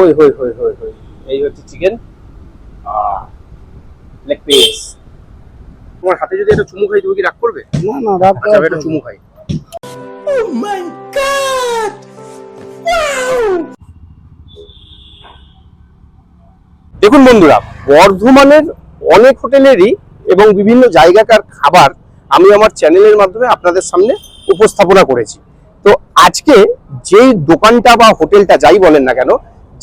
হই হই হই হই হই। এই হচ্ছে চিকেন লেগ পিস তোমার হাতে যদি একটা চুমু খাই তুমি কি রাগ করবে? না না রাত আচ্ছা আমি একটা চুমু খাই। দেখুন বন্ধুরা বর্ধমানের অনেক হোটেলেরই এবং বিভিন্ন জায়গাকার খাবার আমি আমার চ্যানেলের মাধ্যমে আপনাদের সামনে উপস্থাপনা করেছি। তো আজকে যেই দোকানটা বা হোটেলটা যাই বলেন না কেন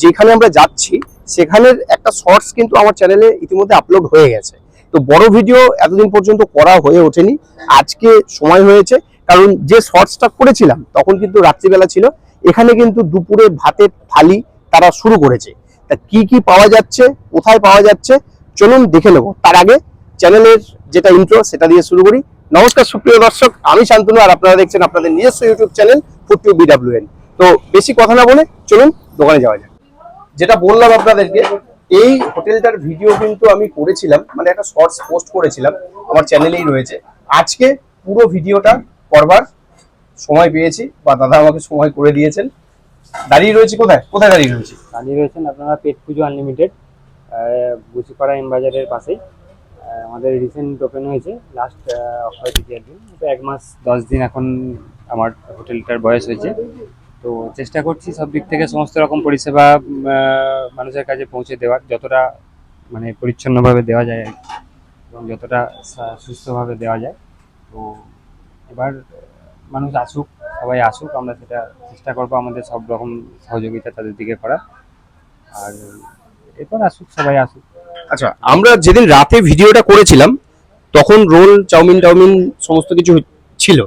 যেখানে আমরা যাচ্ছি, সেখানের একটা শর্টস কিন্তু আমার চ্যানেলে ইতিমধ্যে আপলোড হয়ে গেছে। তো বড় ভিডিও এতদিন পর্যন্ত করা হয়ে ওঠেনি, আজকে সময় হয়েছে, কারণ যে শর্টসটা করেছিলাম, তখন কিন্তু রাত্রিবেলা ছিল, এখানে কিন্তু দুপুরে ভাতের থালি তারা শুরু করেছে। তা কি কি পাওয়া যাচ্ছে, কোথায় পাওয়া যাচ্ছে, চলুন দেখে নেব। তার আগে চ্যানেলের যেটা ইন্ট্রো সেটা দিয়ে শুরু করি। নমস্কার সুপ্রিয় দর্শক, আমি শান্তনু, আর আপনারা দেখছেন আপনাদের নিজস্ব ইউটিউব চ্যানেল ফুটিউ বিডাব্লিউএন তো বেশি কথা না বলে চলুন দোকানে যাওয়া যাক। যেটা বললাম আপনাদেরকে, এই হোটেলটার ভিডিও কিন্তু আমি করেছিলাম মানে একটা শর্টস পোস্ট করেছিলাম, আমার চ্যানেলেই রয়েছে। আজকে পুরো ভিডিওটা করবার সময় পেয়েছি, বা দাদা আমাকে সময় করে দিয়েছেন। দাঁড়িয়ে রয়েছে কোথায়? কোথায় দাঁড়িয়ে রয়েছে? দাঁড়িয়ে রয়েছেন আপনারা পেট পুজো আনলিমিটেড বুচিপাড়া এম বাজারের পাশেই। আমাদের রিসেন্ট ওপেন হয়েছে লাস্ট অক্ষয় তৃতীয়ার দিন। এক মাস, দশ দিন এখন আমার হোটেলটার বয়স হয়েছে। তো চেষ্টা করছি সব দিক থেকে সমস্ত রকম পরিষেবা মানুষের কাছে পৌঁছে দেওয়ার, যতটা মানে পরিচ্ছন্নভাবে দেওয়া যায় এবং যতটা সুস্থভাবে দেওয়া যায়। তো এবার মানুষ আসুক, সবাই আসুক, আমরা সেটা চেষ্টা করব আমাদের সব রকম সহযোগিতা তাদের দিকে করা আর এরপর আসুক, সবাই আসুক। আচ্ছা আমরা যেদিন রাতে ভিডিওটা করেছিলাম, তখন রোল, চাউমিন, টাউমিন, সমস্ত কিছু ছিল।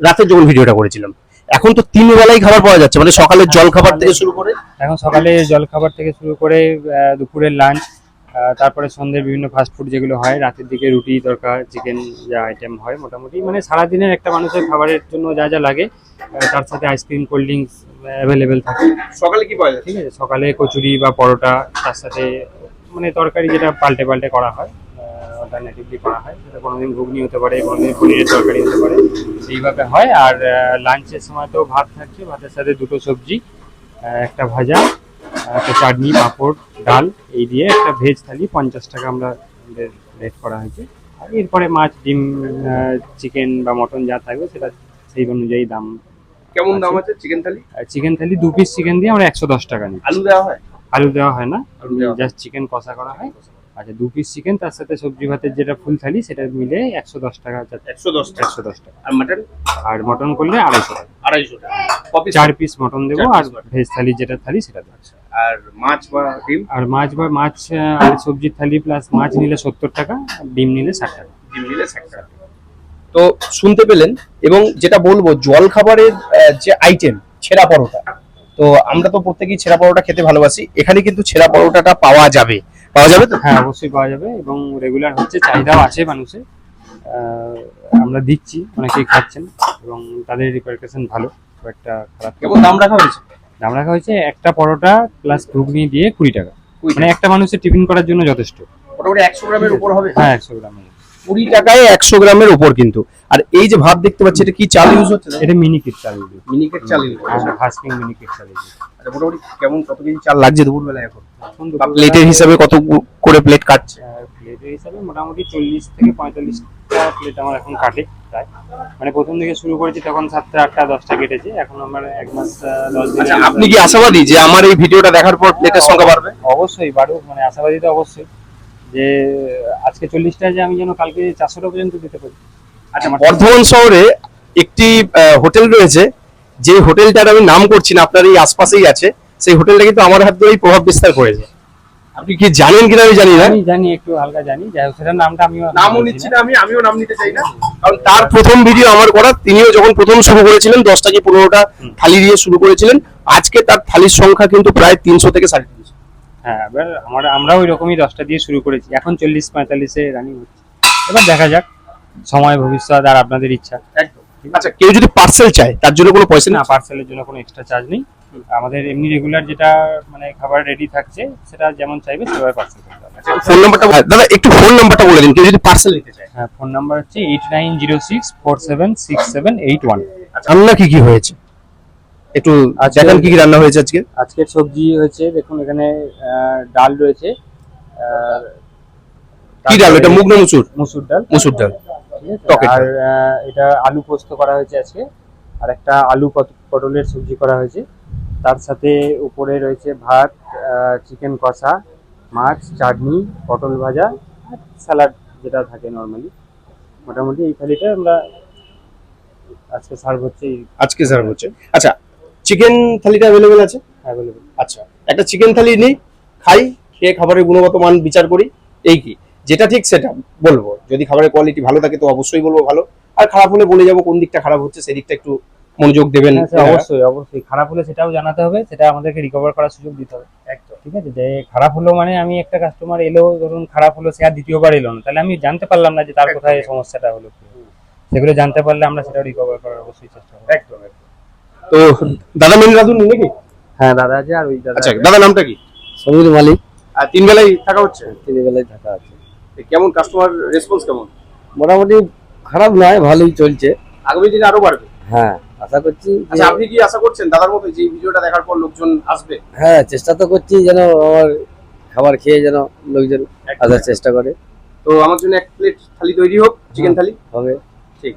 রাতে যখন ভিডিওটা করেছিলাম এখন তো তিন বেলায় খাবার পাওয়া যাচ্ছে মানে সকালের জল খাবার থেকে শুরু করে এখন সকালে জলখাবার থেকে শুরু করে দুপুরের লাঞ্চ তারপরে সন্ধ্যের বিভিন্ন ফাস্টফুড যেগুলো হয় রাতের দিকে রুটি তরকা চিকেন যা আইটেম হয় মোটামুটি মানে সারাদিনের একটা মানুষের খাবারের জন্য যা যা লাগে তার সাথে আইসক্রিম কোল্ড ড্রিঙ্কস অ্যাভেলেবেল থাকে। সকালে কি পাওয়া যায়? ঠিক আছে সকালে কচুরি বা পরোটা তার সাথে মানে তরকারি যেটা পাল্টে পাল্টে করা হয় অল্টারনেটিভলি করা হয় সেটা কোনোদিন ঘুগনি হতে পারে কোনোদিন পনিরের তরকারি হতে পারে সেইভাবে হয়। আর লাঞ্চের সময় তো ভাত থাকছে ভাতের সাথে দুটো সবজি একটা ভাজা একটা চাটনি পাঁপড় ডাল এই দিয়ে একটা ভেজ থালি পঞ্চাশ টাকা আমরা রেট করা হয়েছে। আর এরপরে মাছ ডিম চিকেন বা মটন যা থাকবে সেটা সেই অনুযায়ী দাম কেমন দাম আছে। চিকেন থালি? চিকেন থালি দু পিস চিকেন দিয়ে আমরা একশো দশ টাকা নিই আলু দেওয়া হয়? আলু দেওয়া হয় না? জাস্ট চিকেন কষা করা হয়। আচ্ছা দু পিস চিকেন তার সাথে সবজি ভাতের যেটা ফুল থালি সেটা মিলে একশো দশ টাকা একশো দশ টাকা। একশো দশ টাকা। আর মাটন আর মটন করলে আড়াইশো টাকা। আড়াইশো টাকা। কপি চার পিস মটন দেবো আর ভেজ থালি যেটা থালি সেটা দেবো। আর মাছ বা ডিম? আর মাছ বা মাছ আর সবজির থালি প্লাস মাছ নিলে সত্তর টাকা ডিম নিলে ষাট টাকা। ডিম নিলে ষাট টাকা। তো শুনতে পেলেন এবং যেটা বলব জল খাবারের যে আইটেম ছেঁড়া পরোটা তো আমরা তো প্রত্যেকেই ছেঁড়া পরোটা খেতে ভালোবাসি এখানে কিন্তু ছেঁড়া পরোটাটা পাওয়া যাবে। পাওয়া যাবে তো? হ্যাঁ অবশ্যই পাওয়া যাবে এবং রেগুলার হচ্ছে চাহিদাও আছে মানুষের। আমরা দিচ্ছি অনেকেই খাচ্ছেন এবং তাদের রিপার্কেশন ভালো খুব একটা খারাপ কেমন দাম রাখা হয়েছে? দাম রাখা হয়েছে একটা পরোটা প্লাস ঘুগনি দিয়ে কুড়ি টাকা। মানে একটা মানুষের টিফিন করার জন্য যথেষ্ট। মোটামুটি একশো গ্রামের উপর হবে হ্যাঁ একশো গ্রাম কুড়ি টাকায় একশো গ্রামের উপর কিন্তু। আর এই যে ভাত দেখতে পাচ্ছি এটা কি চাল ইউজ হচ্ছে? এটা মিনি কিট চাল দিই মিনিকেট চাল ইউজ হচ্ছে। ফাস্টিং মিনি কিট চাল আচ্ছা মোটামুটি কেমন কত কেজি চাল লাগছে দুপুরবেলায় এখন? এখন বা প্লেটের হিসাবে কত করে প্লেট কাটছে? প্লেটের হিসাবে মোটামুটি চল্লিশ থেকে পঁয়তাল্লিশটা প্লেট আমার এখন কাটে প্রায়। মানে প্রথম দিকে শুরু করেছি তখন সাতটা আটটা দশটা কেটেছে। এখন আমার এক মাস দশ দিন আচ্ছা আপনি কি আশাবাদী যে আমার এই ভিডিওটা দেখার পর প্লেটের সংখ্যা বাড়বে? অবশ্যই বাড়ুক মানে আশাবাদী তো অবশ্যই। যে আজকে চল্লিশটা যে আমি যেন কালকে চারশোটা পর্যন্ত দিতে পারি। আচ্ছা বর্ধমান শহরে একটি হোটেল রয়েছে যে হোটেলটার আমি নাম করছি না আপনার এই আশপাশেই আছে সেই হোটেলটা কিন্তু আমার হাত ধরেই প্রভাব বিস্তার করেছে। আপনি কি জানেন কিনা আমি জানি না। আমি জানি একটু হালকা জানি যাই হোক সেটার নামটা আমিও নামও নিচ্ছি না আমি আমিও নাম নিতে চাই না। কারণ তার প্রথম ভিডিও আমার করা তিনিও যখন প্রথম শুরু করেছিলেন দশটা কি পনেরোটা থালি দিয়ে শুরু করেছিলেন আজকে তার থালির সংখ্যা কিন্তু প্রায় তিনশো থেকে সাড়ে তিনশো। হ্যাঁ এবার আমরা আমরাও ওই রকমই দশটা দিয়ে শুরু করেছি এখন চল্লিশ পঁয়তাল্লিশে রানিং হচ্ছে। এবার দেখা যাক সময় ভবিষ্যৎ আর আপনাদের ইচ্ছা। একদম। আচ্ছা কেউ যদি পার্সেল চায় তার জন্য কোনো পয়সা না পার্সেলের জন্য কোনো এক্সট্রা চার্জ নেই। আমাদের এমনি রেগুলার যেটা মানে খাবার রেডি থাকছে সেটা যেমন চাইবে সেভাবে পার্সেল করতে হবে ফোন নাম্বারটা দাদা একটু ফোন নাম্বারটা বলে দিন কেউ যদি পার্সেল নিতে চায়। হ্যাঁ ফোন নাম্বার হচ্ছে eight nine zero six four seven six seven eight one রান্না কি কি হয়েছে? একটু দেখান কি কি রান্না হয়েছে আজকে। আজকের সবজি হয়েছে দেখুন এখানে ডাল রয়েছে কি ডাল? এটা মুগ না মুসুর? মুসুর ডাল। মুসুর ডাল। আর এটা আলু পোস্ত করা হয়েছে আজকে। আর একটা আলু পট- পটলের সবজি করা হয়েছে। তার সাথে উপরে রয়েছে ভাত চিকেন কষা মাছ চাটনি পটল ভাজা আর স্যালাড যেটা থাকে নর্মালি মোটামুটি এই থালিটা আমরা আজকে সার্ভ হচ্ছে আজকে সার্ভ হচ্ছে। আচ্ছা চিকেন থালিটা অ্যাভেলেবেল আছে? অ্যাভেলেবেল আচ্ছা একটা চিকেন থালি নিই খাই খেয়ে খাবারের গুণগত মান বিচার করি এই কি? যেটা ঠিক সেটা বলব। যদি খাবারের কোয়ালিটি ভালো থাকে তো অবশ্যই বলব ভালো। আর খারাপ হলে বলে যাব কোন দিকটা খারাপ হচ্ছে সেই দিকটা একটু মনোযোগ দেবেন। হ্যাঁ, অবশ্যই অবশ্যই। খারাপ হলে সেটাও জানাতে হবে সেটা আমাদেরকে রিকভার করার সুযোগ দিতে হবে। একদম ঠিক আছে? যে খারাপ হলো মানে আমি একটা কাস্টমার এলো ধরুন খারাপ হলো সে আর দ্বিতীয়বার এলো না। তাহলে আমি জানতে পারলাম না যে তার কোথায় সমস্যাটা হলো সেগুলো জানতে পারলে আমরা সেটা রিকভার করার অবশ্যই চেষ্টা করব। একদম একদম। তো দাদা মেন রাধুন নাকি? হ্যাঁ দাদা আছে আর ওই দাদা আচ্ছা দাদা নামটা কি? সমীর মালিক। আর তিন বেলায় থাকা হচ্ছে? তিন বেলায় থাকা আছে। কেমন কাস্টমার রেসপন্স কেমন? মোটামুটি খারাপ নয় ভালোই চলছে। আগামী দিনে আরও বাড়বে? হ্যাঁ আশা করছি আচ্ছা আপনি কি আশা করছেন দাদার মতো যে ভিডিওটা দেখার পর লোকজন আসবে? হ্যাঁ চেষ্টা তো করছি যেন আমার খাবার খেয়ে যেন লোকজন আসার চেষ্টা করে। তো আমার জন্য এক প্লেট থালি তৈরি হোক চিকেন থালি। হবে। ঠিক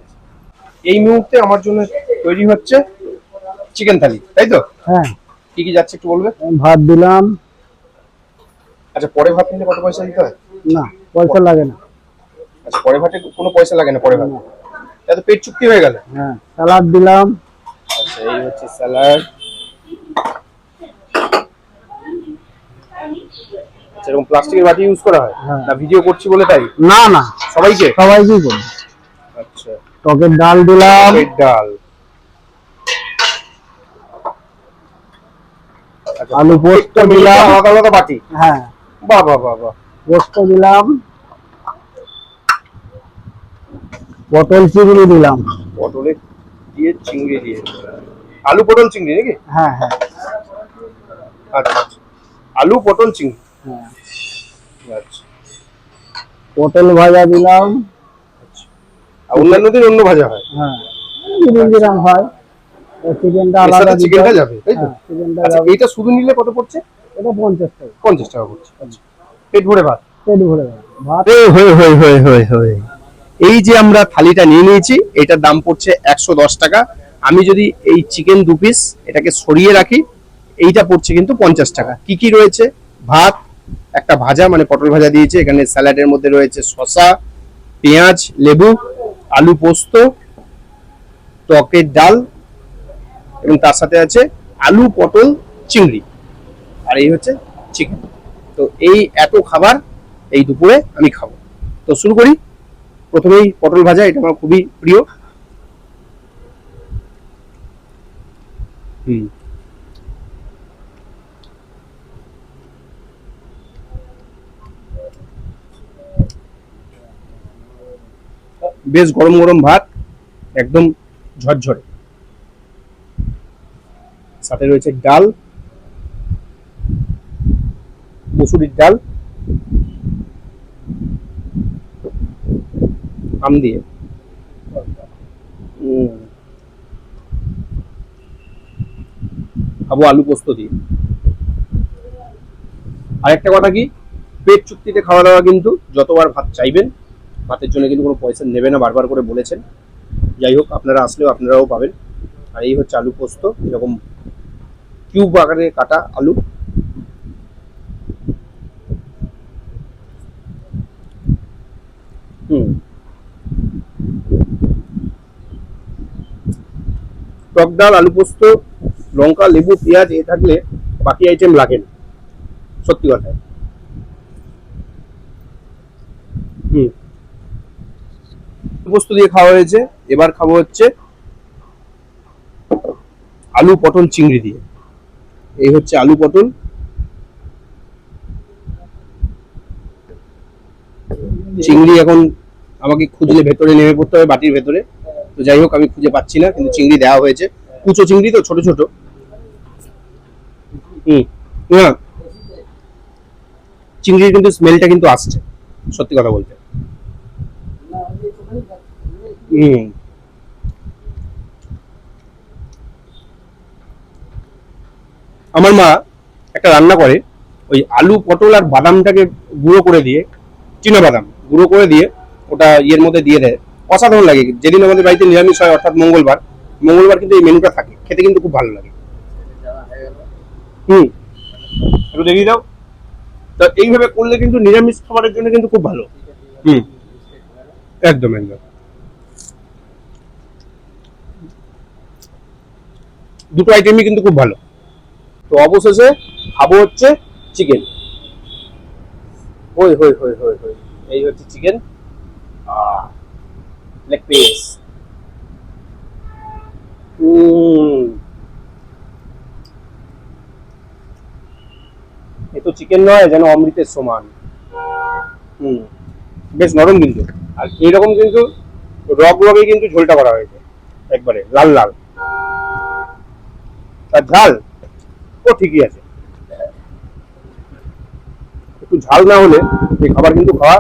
এই মুহূর্তে আমার জন্য তৈরি হচ্ছে চিকেন থালি তাই তো? হ্যাঁ। কি কি যাচ্ছে একটু বলবে ভাত দিলাম। আচ্ছা পরে ভাত নিলে কত পয়সা দিতে হয়? না পয়সা লাগে না। আচ্ছা পরে ভাতে কোনো পয়সা লাগে না পরে ভাত তাহলে পেট চুক্তি হয়ে গেল। হ্যাঁ সালাদ দিলাম। আচ্ছা এই হচ্ছে স্যালাড। আচ্ছা এরকম প্লাস্টিকের বাটি ইউজ করা হয়? হ্যাঁ। না ভিডিও করছি বলে তাই? না না। সবাইকে? সবাইকেই করি আচ্ছা। টকের ডাল দিলাম। পেট ডাল। আচ্ছা, আলু পোস্ত দিলাম। আলাদা আলাদা বাটি? হ্যাঁ। বাহ বাহ বাহ বাহ। পোস্ত দিলাম পটল চিংড়ি দিলাম। পটলে দিয়ে চিংড়ি দিয়ে আলু পটল চিংড়ি নাকি? হ্যাঁ হ্যাঁ। আচ্ছা আচ্ছা। আলু পটল চিংড়ি। হ্যাঁ। আচ্ছা। পটল ভাজা দিলাম। আর অন্যান্য দিন অন্য ভাজা হয়? হ্যাঁ। যেরকম যেরকম হয়। চিকেনটা আলাদা চিকেনটা যাবে তাই তো? হ্যাঁ চিকেনটা আচ্ছা এইটা শুধু নিলে কত পড়ছে? এটা পঞ্চাশ টাকা। পঞ্চাশ টাকা পড়ছে। আচ্ছা। পেট ভরে ভাত। পেট ভরে ভাত। হয়ে হয়ে হয়ে হয়ে হয়ে এই যে আমরা থালিটা নিয়ে নিয়েছি এটার দাম পড়ছে একশো দশ টাকা। আমি যদি এই চিকেন দু পিস এটাকে সরিয়ে রাখি এইটা পড়ছে কিন্তু পঞ্চাশ টাকা। কি কি রয়েছে? ভাত একটা ভাজা মানে পটল ভাজা দিয়েছে এখানে স্যালাডের মধ্যে রয়েছে শসা পেঁয়াজ লেবু আলু পোস্ত টকের ডাল এবং তার সাথে আছে আলু পটল চিংড়ি। আর এই হচ্ছে চিকেন। তো এই এত খাবার এই দুপুরে আমি খাব। তো শুরু করি। প্রথমেই পটল ভাজা, এটা আমার খুবই প্রিয়। হুম। বেশ গরম গরম ভাত, একদম ঝরঝরে। সাথে রয়েছে ডাল। মুসুরির ডাল। আম দিয়ে। খাব আলু পোস্ত দিয়ে। আর একটা কথা কি? পেট চুক্তিতে খাওয়া দাওয়া কিন্তু যতবার ভাত চাইবেন, ভাতের জন্য কিন্তু কোনো পয়সা নেবে না, বারবার করে বলেছেন। যাই হোক, আপনারা আসলেও আপনারাও পাবেন। আর এই হচ্ছে আলু পোস্ত, এরকম কিউব আকারে কাটা আলু হুম টক ডাল, আলু পোস্ত, লঙ্কা, লেবু, পেঁয়াজ, এ থাকলে বাকি আইটেম লাগে না। সত্যি কথা। হুম। পোস্ত দিয়ে খাওয়া হয়েছে। এবার খাব হচ্ছে আলু পটল চিংড়ি দিয়ে। এই হচ্ছে আলু পটল। চিংড়ি এখন আমাকে খুঁজলে ভেতরে নেমে পড়তে হবে, বাটির ভেতরে। তো যাই হোক, আমি খুঁজে পাচ্ছি না, কিন্তু চিংড়ি দেওয়া হয়েছে। কুচো চিংড়ি তো ছোট ছোট। হুম হ্যাঁ চিংড়ির কিন্তু স্মেলটা কিন্তু আসছে, সত্যি কথা বলতে। আমার মা একটা রান্না করে, ওই আলু, পটল আর বাদামটাকে গুঁড়ো করে দিয়ে, চীনা বাদাম গুঁড়ো করে দিয়ে, ওটা ইয়ের মধ্যে দিয়ে দেয়। অসাধারণ লাগে। যেদিন আমাদের বাড়িতে নিরামিষ হয়, অর্থাৎ মঙ্গলবার মঙ্গলবার কিন্তু এই মেনুটা থাকে। খেতে কিন্তু খুব ভালো লাগে। হুম। একটু দেখিয়ে দাও। তো এইভাবে করলে কিন্তু নিরামিষ খাবারের জন্য কিন্তু খুব ভালো। হুম। একদম একদম। দুটো আইটেমই কিন্তু খুব ভালো। তো অবশেষে খাব হচ্ছে চিকেন হই হই হই হই হই। এই হচ্ছে চিকেন লেগ পিস এ তো চিকেন নয়, যেন অমৃতের সমান। হুম। বেশ নরম কিন্তু। আর এইরকম কিন্তু রক রকে কিন্তু ঝোলটা করা হয়েছে। একবারে, লাল লাল। আর ঝাল? ও, ঠিকই আছে। একটু ঝাল না হলে এই খাবার কিন্তু খাওয়া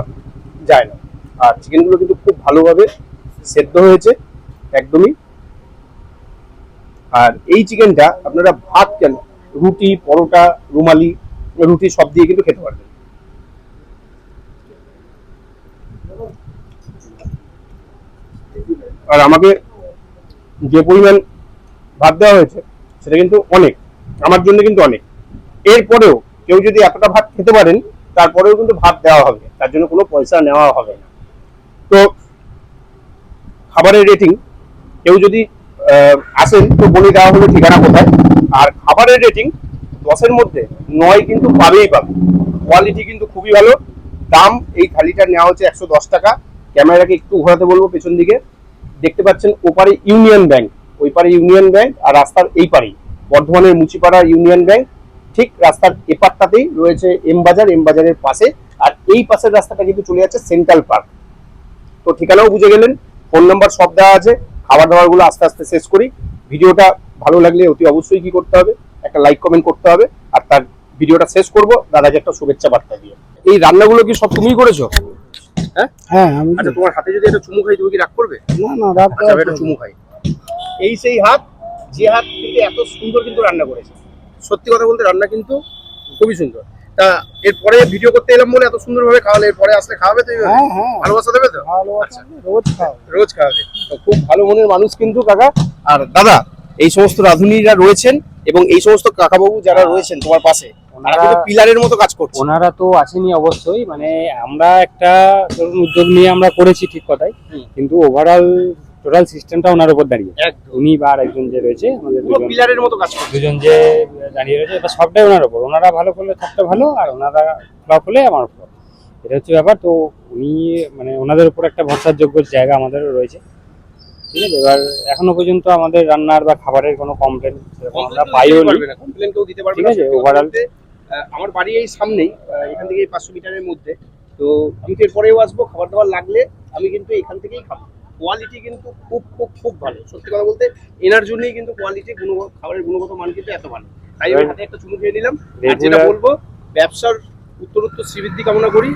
যায় না। আর চিকেনগুলো কিন্তু খুব ভালোভাবে সেদ্ধ হয়েছে একদমই। আর এই চিকেনটা আপনারা ভাত কেন? রুটি, পরোটা, রুমালি, রুটি সব দিয়ে কিন্তু খেতে পারবেন। আর আমাকে যে পরিমাণ ভাত দেওয়া হয়েছে, সেটা কিন্তু অনেক। আমার জন্য কিন্তু অনেক। এরপরেও কেউ যদি এতটা ভাত খেতে পারেন, তারপরেও কিন্তু ভাত দেওয়া হবে। তার জন্য কোনো পয়সা নেওয়া হবে না। তো খাবারের রেটিং কেউ যদি আসেন তো বলে দেওয়া হলো ঠিকানা কোথায়। আর খাবারের রেটিং দশের মধ্যে নয় কিন্তু পাবেই পাবে। কোয়ালিটি কিন্তু খুবই ভালো। দাম এই থালিটা নেওয়া হচ্ছে একশো দশ টাকা। ক্যামেরাকে একটু ঘোরাতে বলব পেছন দিকে। দেখতে পাচ্ছেন ওপারে ইউনিয়ন ব্যাংক ওই পারে ইউনিয়ন ব্যাংক আর রাস্তার এই পারেই। বর্ধমানের মুচিপাড়া ইউনিয়ন ব্যাংক ঠিক রাস্তার এপারটাতেই রয়েছে এম বাজার। এম বাজারের পাশে। আর এই পাশের রাস্তাটা কিন্তু চলে যাচ্ছে সেন্ট্রাল পার্ক তো ঠিকানাও বুঝে গেলেন। ফোন নাম্বার সব দেওয়া আছে খাবার দাবারগুলো আস্তে আস্তে শেষ করি। ভিডিওটা ভালো লাগলে অতি অবশ্যই কি করতে হবে একটা লাইক কমেন্ট করতে হবে আর তার ভিডিওটা শেষ করব। দাদাকে একটা শুভেচ্ছা বার্তা দিয়ে। এই রান্নাগুলো কি সব তুমিই করেছ? হ্যাঁ? হ্যাঁ আমি আচ্ছা তোমার হাতে যদি একটা চুমু খাই তুমি কি রাগ করবে? না না রাত আচ্ছা আমি একটা চুমু খাই। এই সেই হাত যে হাত কিন্তু এত সুন্দর কিন্তু রান্না করেছে। সত্যি কথা বলতে রান্না কিন্তু খুবই সুন্দর। তা এরপরে ভিডিও করতে এলাম বলে এত সুন্দর ভাবে খাওয়ালে এরপরে আসলে খাওয়াবে তো হ্যাঁ হ্যাঁ। ভালোবাসা দেবে তো? ভালো আচ্ছা। রোজ খাও রোজ খাওয়াবে। খুব ভালো মনের মানুষ কিন্তু কাকা। আর দাদা এই সমস্ত রাঁধুনিরা রয়েছেন এবং এই সমস্ত কাকাবাবু যারা রয়েছেন তোমার পাশে ওনারা পিলারের মতো কাজ করছে। ওনারা তো আসেনি অবশ্যই মানে আমরা একটা ধরুন উদ্যোগ নিয়ে আমরা করেছি ঠিক কথাই কিন্তু ওভারঅল টোটাল সিস্টেমটা ওনার উপর দাঁড়িয়ে উনি বা একজন যে রয়েছে আমাদের পিলারের মতো কাজ করছে। দুজন যে দাঁড়িয়ে রয়েছে এটা সবটাই ওনার উপর। ওনারা ভালো করলে সবটা ভালো আর ওনারা ফ্লপ হলে আমার ফ্লপ এটা হচ্ছে ব্যাপার। তো উনি মানে ওনাদের উপর একটা ভরসার যোগ্য জায়গা আমাদেরও রয়েছে। ঠিক আছে? এবার এখনও পর্যন্ত আমাদের রান্নার বা খাবারের কোনো কমপ্লেন আমরা পাইও কমপ্লেন কেউ দিতে পারবে ঠিক আছে, আহ, আমার বাড়ি এই সামনেই এখান থেকে পাঁচশো মিটারের মধ্যে। তো আমি তো এরপরেও আসব খাবার দাবার লাগলে আমি কিন্তু এখান থেকেই খাব। কোয়ালিটি কিন্তু খুব খুব খুব ভালো। সত্যি কথা বলতে এনার জন্যই কিন্তু কোয়ালিটি গুণগত খাবারের গুণগত মান কিন্তু এত ভালো। তাই আমি হাতে একটা চুমু খেয়ে নিলাম। আর যেটা বলব ব্যবসার উত্তরোত্তর শ্রীবৃদ্ধি কামনা করি।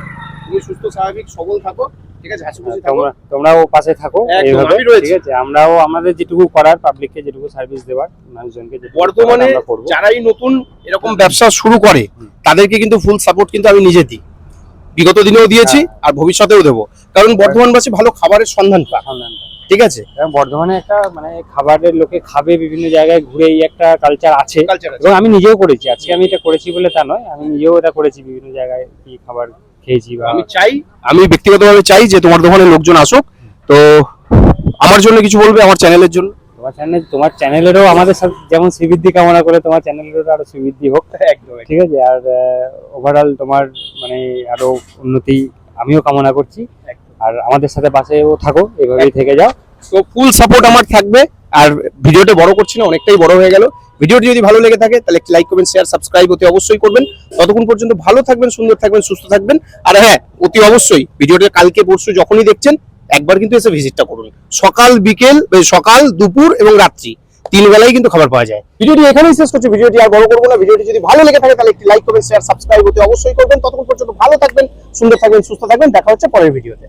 তুমি সুস্থ স্বাভাবিক সবল থাকো ঠিক আছে? থাকো। তোমরা তোমরাও পাশে থাকো এইভাবে ঠিক আছে? আমরাও আমাদের যেটুকু করার পাবলিককে যেটুকু সার্ভিস দেওয়ার মানুষজনকে বর্তমানে যারাই নতুন এরকম ব্যবসা শুরু করে তাদেরকে কিন্তু ফুল সাপোর্ট কিন্তু আমি নিজে দিই। বিগত দিনেও দিয়েছি আর ভবিষ্যতেও দেবো। কারণ বর্ধমানবাসী ভালো খাবারের সন্ধান পায়। ঠিক আছে? বর্ধমানে একটা মানে খাবারের লোকে খাবে বিভিন্ন জায়গায় ঘুরে এই একটা কালচার আছে। কালচার আছে। এবং আমি নিজেও করেছি। আজকে আমি এটা করেছি বলে তা নয় আমি নিজেও এটা করেছি বিভিন্ন জায়গায় কি খাবার খেয়েছি বা আমি চাই আমি ব্যক্তিগতভাবে চাই যে তোমার দোকানে লোকজন আসুক। তো আমার জন্য কিছু বলবে আমার চ্যানেলের জন্য? তোমার চ্যানেল তোমার চ্যানেলেরও আমাদের সাথে যেমন শ্রীবৃদ্ধি কামনা করে তোমার চ্যানেলেরও আরও শ্রীবৃদ্ধি হোক। একদম ঠিক আছে? আর ওভারঅল তোমার মানে আরও উন্নতি আমিও কামনা করছি। আর আমাদের সাথে পাশেও থাকো এভাবেই থেকে যাও। তো ফুল সাপোর্ট আমার থাকবে। আর ভিডিওটা বড় করছি না অনেকটাই বড় হয়ে গেল। ভিডিওটি যদি ভালো লেগে থাকে তাহলে একটি লাইক করবেন শেয়ার সাবস্ক্রাইব অতি অবশ্যই করবেন। ততক্ষণ পর্যন্ত ভালো থাকবেন সুন্দর থাকবেন সুস্থ থাকবেন। আর হ্যাঁ অতি অবশ্যই ভিডিওটা কালকে পরশু যখনই দেখছেন একবার কিন্তু এসে ভিজিটটা করুন। সকাল, বিকেল সকাল, দুপুর এবং রাত্রি। তিন বেলায় কিন্তু খাবার পাওয়া যায়। ভিডিওটি এখানেই শেষ করছি। ভিডিওটি আর বড় করব না। ভিডিওটি যদি ভালো লেগে থাকে, তাহলে একটি লাইক করবেন শেয়ার সাবস্ক্রাইব করতে অবশ্যই করবেন। ততক্ষণ পর্যন্ত ভালো থাকবেন, সুন্দর থাকবেন, সুস্থ থাকবেন। দেখা হচ্ছে পরের ভিডিওতে।